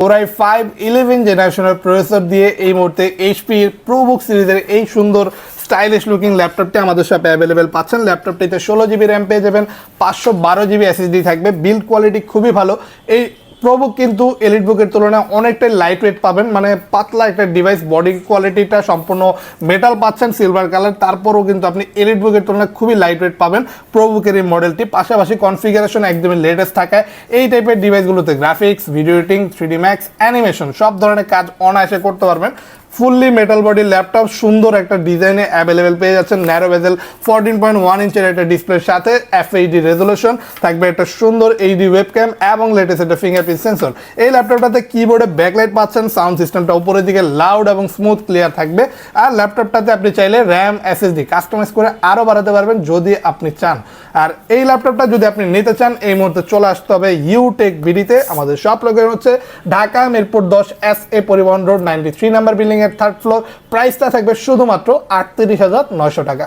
Core i five eleven জেনারেশনের processor দিয়ে এই মুহূর্তে এইচপি প্রোবুক সিরিজের এই সুন্দর স্টাইলিশ লুকিং ল্যাপটপটি আমাদের সাথে অ্যাভেলেবেল পাচ্ছেন। ল্যাপটপটিতে ষোলো জিবি র্যাম পেয়ে যাবেন, পাঁচশো বারো জিবি এসএসডি থাকবে বিল্ড কোয়ালিটি খুবই ভালো। এই প্রোবুক কিন্তু এলিট বুকের তুলনায় অনেকটাই লাইট ওয়েট পাবেন। মানে পাতলা একটা ডিভাইস বডি কোয়ালিটিটা সম্পূর্ণ মেটাল পাচ্ছেন সিলভার কালার তারপরেও কিন্তু আপনি এলিট বুকের তুলনায় খুবই লাইট ওয়েট পাবেন প্রোবুকের এই মডেলটি পাশাপাশি কনফিগারেশন একদমই লেটেস্ট থাকায় এই টাইপের ডিভাইসগুলোতে graphics video editing three D max animation সব ধরনের কাজ অনায়াসে করতে পারবেন। ফুললি মেটাল বডি ল্যাপটপ সুন্দর একটা ডিজাইনে অ্যাভেলেবেল পেয়ে যাচ্ছেন। Narrow bezel fourteen point one ইঞ্চের একটা ডিসপ্লের সাথে এফএইডি রেজলিউশন থাকবে একটা সুন্দর এইডি ওয়েবক্যাম এবং লেটেস্ট একটা ফিঙ্গারপ্রিন্ট সেন্সর এই ল্যাপটপটাতে কিবোর্ডে ব্যাকলাইট পাচ্ছেন সাউন্ড সিস্টেমটা উপরের দিকে লাউড এবং স্মুথ ক্লিয়ার থাকবে। আর ল্যাপটপটাতে আপনি চাইলে র্যাম এসএসডি কাস্টমাইজ করে আরও বাড়াতে পারবেন যদি আপনি চান। আর এই ল্যাপটপটা যদি আপনি নিতে চান, এই মুহূর্তে চলে আসতে হবে ইউটেক বিডিতে আমাদের সব লোকের হচ্ছে ঢাকা মিরপুর দশ S A Paribahan road ninety three number বিল্ডিংয়ের থার্ড ফ্লোর প্রাইসটা থাকবে শুধুমাত্র আটত্রিশ হাজার নয়শো টাকা।